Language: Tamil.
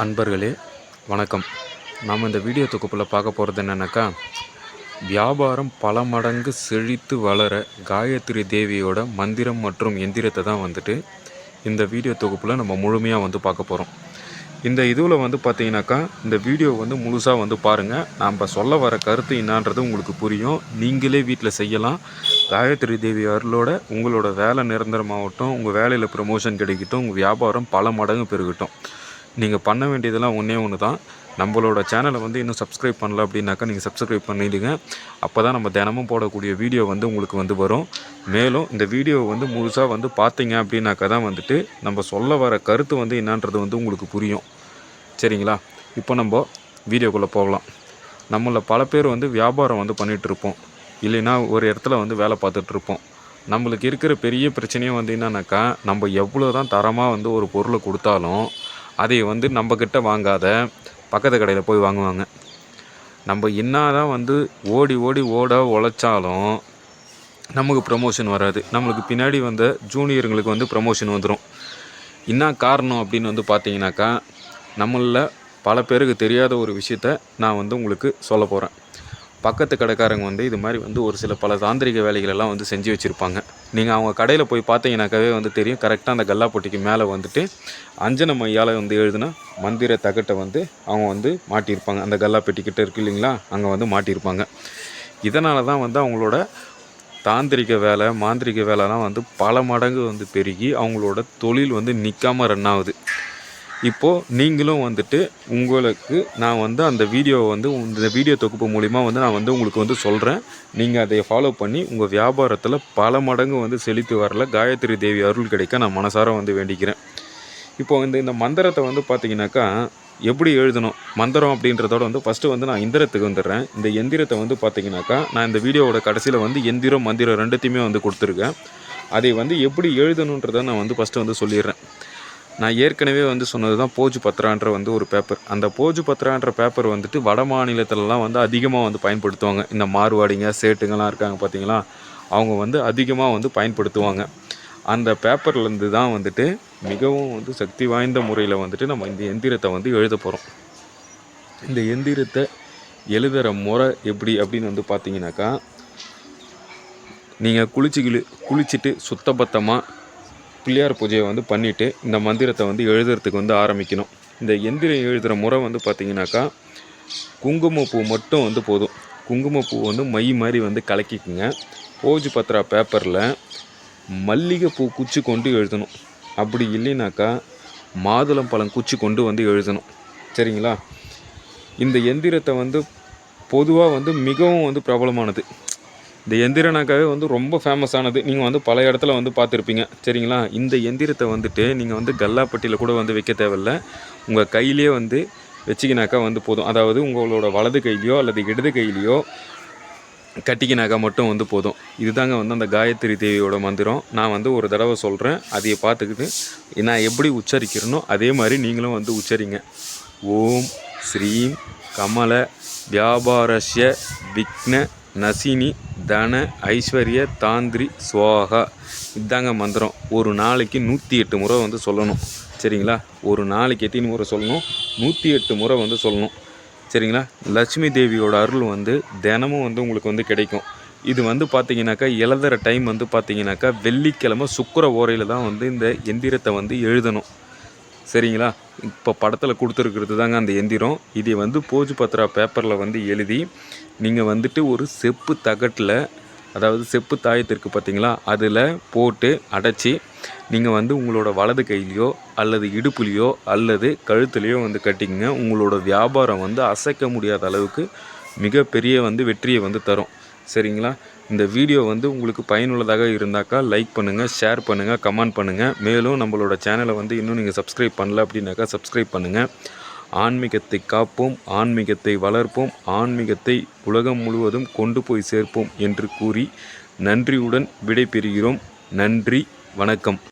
அன்பர்களே வணக்கம். நாம் இந்த வீடியோ தொகுப்பில் பார்க்க போகிறது என்னென்னாக்கா வியாபாரம் பல மடங்கு செழித்து வளர காயத்ரி தேவியோட மந்திரம் மற்றும் எந்திரத்தை தான் வந்துட்டு இந்த வீடியோ தொகுப்பில் நம்ம முழுமையாக வந்து பார்க்க போகிறோம் இந்த இதுவில் வந்து பார்த்தீங்கன்னாக்கா இந்த வீடியோ வந்து முழுசாக வந்து பாருங்கள் நாம் சொல்ல வர கருத்து என்னான்றது உங்களுக்கு புரியும். நீங்களே வீட்டில் செய்யலாம். காயத்ரி தேவி அருளோட உங்களோட வேலை நிரந்தரமாகட்டும் உங்கள் வேலையில் ப்ரமோஷன் கிடைக்கட்டும் உங்கள் வியாபாரம் பல மடங்கு பெருகட்டும். நீங்கள் பண்ண வேண்டியதெல்லாம் ஒன்றே ஒன்று தான் நம்மளோட சேனலை வந்து இன்னும் சப்ஸ்கிரைப் பண்ணல அப்படின்னாக்கா நீங்கள் சப்ஸ்கிரைப் பண்ணிடுங்க. அப்போ தான் நம்ம தினமும் போடக்கூடிய வீடியோ வந்து உங்களுக்கு வந்து வரும். மேலும் இந்த வீடியோவை வந்து முழுசாக வந்து பார்த்தீங்க அப்படின்னாக்கா தான் வந்துட்டு நம்ம சொல்ல வர கருத்து வந்து என்னன்றது வந்து உங்களுக்கு புரியும். சரிங்களா? இப்போ நம்ம வீடியோக்குள்ளே போகலாம். நம்மள பல பேர் வந்து வியாபாரம் வந்து பண்ணிகிட்ருப்போம் இல்லைன்னா ஒரு இடத்துல வந்து வேலை பார்த்துட்ருப்போம் நம்மளுக்கு இருக்கிற பெரிய பிரச்சனையும் வந்து என்னன்னாக்கா நம்ம எவ்வளோ தான் தரமாக வந்து ஒரு பொருளை கொடுத்தாலும் அதை வந்து நம்மக்கிட்ட வாங்காத பக்கத்து கடையில் போய் வாங்குவாங்க. நம்ம என்ன தான் வந்து ஓடி ஓடி ஓட உழைச்சாலும் நமக்கு ப்ரமோஷன் வராது. நம்மளுக்கு பின்னாடி வந்த ஜூனியருங்களுக்கு வந்து ப்ரமோஷன் வந்துடும் என்ன காரணம் அப்படின்னு வந்து பார்த்தீங்கன்னாக்கா நம்மளில் பல பேருக்கு தெரியாத ஒரு விஷயத்த நான் வந்து உங்களுக்கு சொல்ல போகிறேன் பக்கத்து கடைக்காரங்க வந்து இது மாதிரி வந்து ஒரு சில பல தாந்திரிக வேலைகளெல்லாம் வந்து செஞ்சு வச்சுருப்பாங்க. நீங்கள் அவங்க கடையில் போய் பார்த்தீங்கனாக்காவே வந்து தெரியும். கரெக்டாக அந்த கல்லாப்பட்டிக்கு மேலே வந்துட்டு அஞ்சன மையால் வந்து எழுதுனா மந்திர தகட்டை வந்து அவங்க வந்து மாட்டியிருப்பாங்க. அந்த கல்லாப்பெட்டிக்கிட்ட இருக்கு இல்லைங்களா? அங்கே வந்து மாட்டியிருப்பாங்க. இதனால தான் வந்து அவங்களோட தாந்திரிக வேலை மாந்திரிக வேலைலாம் வந்து பல மடங்கு வந்து பெருகி அவங்களோட தொழில் வந்து நிற்காம ரன் ஆகுது. இப்போது நீங்களும் வந்துட்டு உங்களுக்கு நான் வந்து அந்த வீடியோவை வந்து இந்த வீடியோ தொகுப்பு மூலிமா வந்து நான் வந்து உங்களுக்கு வந்து சொல்கிறேன் நீங்கள் அதை ஃபாலோ பண்ணி உங்கள் வியாபாரத்தில் பல மடங்கு வந்து செழித்து வரல. காயத்ரி தேவி அருள் கிடைக்க நான் மனசார வந்து வேண்டிக்கிறேன். இப்போ வந்து இந்த மந்திரத்தை வந்து பார்த்தீங்கன்னாக்கா எப்படி எழுதணும்? மந்திரம் அப்படின்றதோட வந்து ஃபஸ்ட்டு வந்து நான் இந்திரத்துக்கு வந்துடுறேன். இந்த எந்திரத்தை வந்து பார்த்தீங்கன்னாக்கா நான் இந்த வீடியோவோட கடைசியில் வந்து எந்திரம் மந்திரம் ரெண்டுத்தையுமே வந்து கொடுத்துருக்கேன். அதை வந்து எப்படி எழுதணுன்றதை நான் வந்து ஃபஸ்ட்டு வந்து சொல்லிடுறேன். நான் ஏற்கனவே வந்து சொன்னது தான் போஜு பத்ரான்ற வந்து ஒரு பேப்பர் அந்த போஜு பத்ரான்ற பேப்பர் வந்துட்டு வட மாநிலத்திலலாம் வந்து அதிகமாக வந்து பயன்படுத்துவாங்க. இந்த மார்வாடிங்க சேட்டுங்கெல்லாம் இருக்காங்க பார்த்தீங்களா அவங்க வந்து அதிகமாக வந்து பயன்படுத்துவாங்க. அந்த பேப்பர்லேருந்து தான் வந்துட்டு மிகவும் வந்து சக்தி வாய்ந்த முறையில் வந்துட்டு நம்ம இந்த எந்திரத்தை வந்து எழுத போகிறோம் இந்த எந்திரத்தை எழுதுகிற முறை எப்படி அப்படின்னு வந்து பார்த்தீங்கன்னாக்கா நீங்கள் குளிச்சு கிளி குளிச்சுட்டு சுத்தபத்தமாக பிள்ளையார் பூஜையை வந்து பண்ணிவிட்டு இந்த மந்திரத்தை வந்து எழுதுறதுக்கு வந்து ஆரம்பிக்கணும். இந்த எந்திரம் எழுதுகிற முறை வந்து பார்த்திங்கனாக்கா குங்குமப்பூ மட்டும் வந்து போதும். குங்குமப்பூ வந்து மை மாதிரி வந்து கலக்கிக்குங்க. போஜு பத்திரா பேப்பரில் மல்லிகைப்பூ குச்சி கொண்டு எழுதணும். அப்படி இல்லைனாக்கா மாதுளம்பழம் குச்சி கொண்டு வந்து எழுதணும். சரிங்களா? இந்த எந்திரத்தை வந்து பொதுவாக வந்து மிகவும் வந்து பிரபலமானது. இந்த எந்திரனாக்காவே வந்து ரொம்ப ஃபேமஸானது நீங்கள் வந்து பல இடத்துல வந்து பார்த்துருப்பீங்க. சரிங்களா? இந்த எந்திரத்தை வந்துட்டு நீங்கள் வந்து கல்லாப்பட்டியில் கூட வந்து வைக்க தேவையில்ல. உங்கள் கையிலே வந்து வச்சிக்கினாக்கா வந்து போதும். அதாவது உங்களோட வலது கையிலையோ அல்லது இடது கையிலையோ கட்டிக்கினாக்கா மட்டும் வந்து போதும். இதுதாங்க வந்து அந்த காயத்ரி தேவியோட மந்திரம். நான் வந்து ஒரு தடவை சொல்கிறேன் அதையை பார்த்துக்கிட்டு நான் எப்படி உச்சரிக்கிறேனோ அதே மாதிரி நீங்களும் வந்து உச்சரிங்க. ஓம் ஸ்ரீம் கமல வியாபாரஸ்ய விக்ன நசினி தன ஐஸ்வர்ய தாந்திரி சுவாகா. இதாங்க மந்திரம். ஒரு நாளைக்கு நூற்றி எட்டு முறை வந்து சொல்லணும். சரிங்களா? ஒரு நாளைக்கு எத்தனை முறை சொல்லணும்? நூற்றி எட்டு முறை வந்து சொல்லணும். சரிங்களா? லட்சுமி தேவியோட அருள் வந்து தினமும் வந்து உங்களுக்கு வந்து கிடைக்கும். இது வந்து பார்த்தீங்கன்னாக்கா எழுதுகிற டைம் வந்து பார்த்தீங்கன்னாக்கா வெள்ளிக்கிழமை சுக்கர ஓரையில் தான் வந்து இந்த எந்திரத்தை வந்து எழுதணும். சரிங்களா? இப்போ படத்தில் கொடுத்துருக்கிறது தாங்க அந்த எந்திரம். இதை வந்து போஜு பத்ரா பேப்பரில் வந்து எழுதி நீங்கள் வந்துட்டு ஒரு செப்பு தகட்டில் அதாவது செப்பு தாயத்திற்கு பார்த்தீங்களா அதில் போட்டு அடைச்சி நீங்கள் வந்து உங்களோட வலது கையிலையோ அல்லது இடுப்புலையோ அல்லது கழுத்துலேயோ வந்து கட்டிங்க உங்களோட வியாபாரம் வந்து அசைக்க முடியாத அளவுக்கு மிகப்பெரிய வந்து வெற்றியை வந்து தரும். சரிங்களா? இந்த வீடியோ வந்து உங்களுக்கு பயனுள்ளதாக இருந்தாக்கா லைக் பண்ணுங்கள் ஷேர் பண்ணுங்கள் கமெண்ட் பண்ணுங்கள் மேலும் நம்மளோட சேனலை வந்து இன்னும் நீங்கள் சப்ஸ்கிரைப் பண்ணல அப்படின்னாக்கா சப்ஸ்கிரைப் பண்ணுங்கள் ஆன்மீகத்தை காப்போம் ஆன்மீகத்தை வளர்ப்போம் ஆன்மீகத்தை உலகம் முழுவதும் கொண்டு போய் சேர்ப்போம் என்று கூறி நன்றியுடன் விடைபெறுகிறோம். நன்றி வணக்கம்.